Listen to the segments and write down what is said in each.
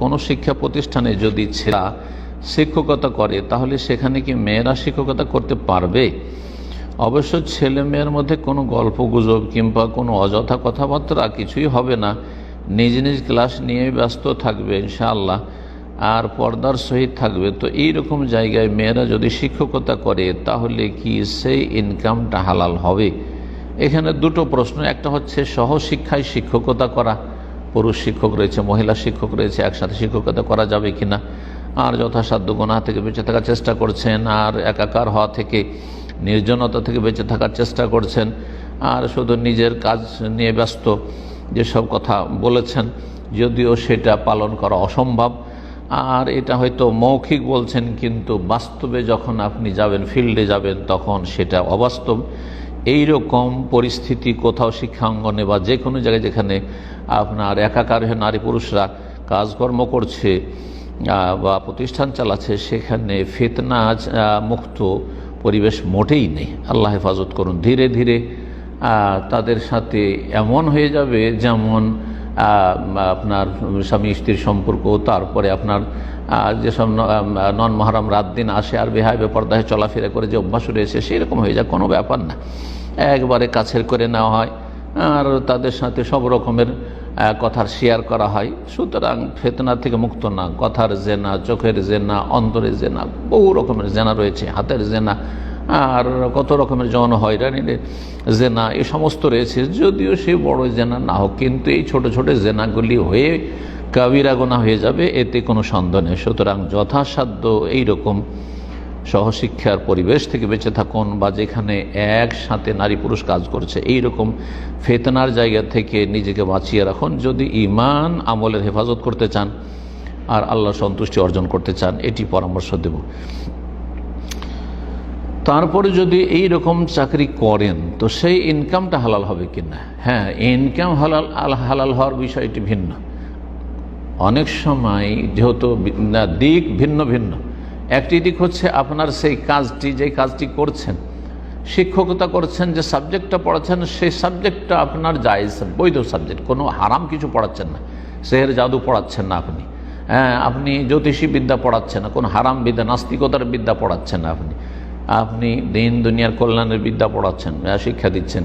কোনো শিক্ষা প্রতিষ্ঠানে যদি ছেলেরা শিক্ষকতা করে, তাহলে সেখানে কি মেয়েরা শিক্ষকতা করতে পারবে? অবশ্য ছেলে মেয়ের মধ্যে কোনো গল্প গুজব কিংবা কোনো অযথা কথাবার্তা কিছুই হবে না। নিজ নিজ ক্লাস নিয়ে ব্যস্ত থাকবে ইনশাআল্লাহ, আর পর্দার সহিত থাকবে। তো এই রকম জায়গায় মেয়েরা যদি শিক্ষকতা করে, তাহলে কি সেই ইনকামটা হালাল হবে? এখানে দুটো প্রশ্ন, একটা হচ্ছে সহশিক্ষায় শিক্ষকতা করা পুরুষ শিক্ষক রয়েছে, মহিলা শিক্ষক রয়েছে, একসাথে শিক্ষকতা করা যাবে কি না আর যথাসাধ্য গোনা থেকে বেঁচে থাকার চেষ্টা করছেন, আর একাকার হওয়া থেকে, নির্জনতা থেকে বেঁচে থাকার চেষ্টা করছেন, আর শুধু নিজের কাজ নিয়ে ব্যস্ত যেসব কথা বলেছেন, যদিও সেটা পালন করা অসম্ভব। আর এটা হয়তো মৌখিক বলছেন, কিন্তু বাস্তবে যখন আপনি যাবেন, ফিল্ডে যাবেন, তখন সেটা অবাস্তব। এই রকম পরিস্থিতি কোথাও শিক্ষাঙ্গনে বা যে কোনো জায়গায় যেখানে আপনার একাকার হয়ে নারী পুরুষরা কাজকর্ম করছে বা প্রতিষ্ঠান চালাচ্ছে, সেখানে ফেতনা মুক্ত পরিবেশ মোটেই নেই। আল্লাহ হেফাজত করুন। ধীরে ধীরে তাদের সাথে এমন হয়ে যাবে যেমন আপনার স্বামী স্ত্রীর সম্পর্ক, তারপরে আপনার যেসব নন মহারাম রাত দিন আসে, আর বেহায় বেপরদাহে চলাফেরা করে, যে অভ্যাস রয়েছে, সেরকম হয়ে যায়, কোনো ব্যাপার না। একবারে কাছের করে নেওয়া হয়, আর তাদের সাথে সব রকমের কথার শেয়ার করা হয়। সুতরাং ফেতনা থেকে মুক্ত না, কথার জেনা, চোখের জেনা, অন্তরের জেনা, বহু রকমের জেনা রয়েছে, হাতের জেনা আর কত রকমের যৌন হয়রানির জেনা, এ সমস্ত রয়েছে। যদিও সে বড় জেনা না হোক, কিন্তু এই ছোট ছোট জেনাগুলি হয়ে কাবিরা গোনা হয়ে যাবে, এতে কোনো সন্দেহ নেই। সুতরাং যথাসাধ্য এইরকম সহশিক্ষার পরিবেশ থেকে বেঁচে থাকুন বা যেখানে একসাথে নারী পুরুষ কাজ করছে এই রকম ফেতনার জায়গা থেকে নিজেকে বাঁচিয়ে রাখুন। যদি ইমান আমলের হেফাজত করতে চান আর আল্লাহ সন্তুষ্টি অর্জন করতে চান, এটি পরামর্শ দেব। তারপরে যদি এই রকম চাকরি করেন তো সেই ইনকামটা হালাল হবে কিনা? হ্যাঁ ইনকাম হালাল হালাল হওয়ার বিষয়টি ভিন্ন। অনেক সময় যেহেতু না, দিক ভিন্ন ভিন্ন। একটি দিক হচ্ছে আপনার সেই কাজটি যে কাজটি করছেন শিক্ষকতা করছেন যে সাবজেক্টটা পড়াচ্ছেন সেই সাবজেক্টটা আপনার জায়জ বৈধ সাবজেক্ট কোনো হারাম কিছু পড়াচ্ছেন না। সেহের জাদু পড়াচ্ছেন না আপনি। হ্যাঁ আপনি জ্যোতিষী বিদ্যা পড়াচ্ছেন না কোনো হারাম বিদ্যা নাস্তিকতার বিদ্যা পড়াচ্ছেন না আপনি। আপনি দিন দুনিয়ার কল্যাণের বিদ্যা পড়াচ্ছেন শিক্ষা দিচ্ছেন।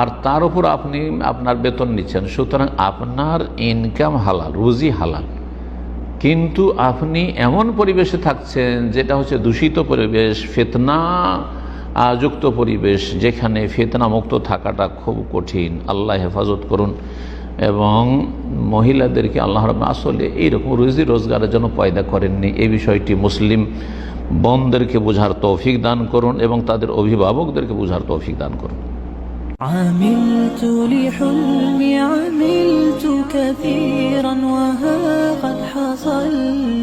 আর তার উপর আপনি আপনার বেতন নিচ্ছেন। সুতরাং আপনার ইনকাম হালাল, রুজি হালাল। কিন্তু আপনি এমন পরিবেশে থাকছেন যেটা হচ্ছে দূষিত পরিবেশ, ফেতনা যুক্ত পরিবেশ, যেখানে ফেতনা মুক্ত থাকাটা খুব কঠিন। আল্লাহ হেফাজত করুন। এবং মহিলাদেরকে আল্লাহ রব আসলে এইরকম রুজি রোজগারের জন্য পয়দা করেননি এই বিষয়টি মুসলিম বোনদেরকে বোঝার তৌফিক দান করুন এবং তাদের অভিভাবকদেরকে বোঝার তৌফিক দান করুন عملت لحلمي عملت كثيرا وها قد حصل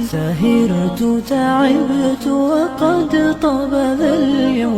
سهرت تعبت وقد طاب ذا اليوم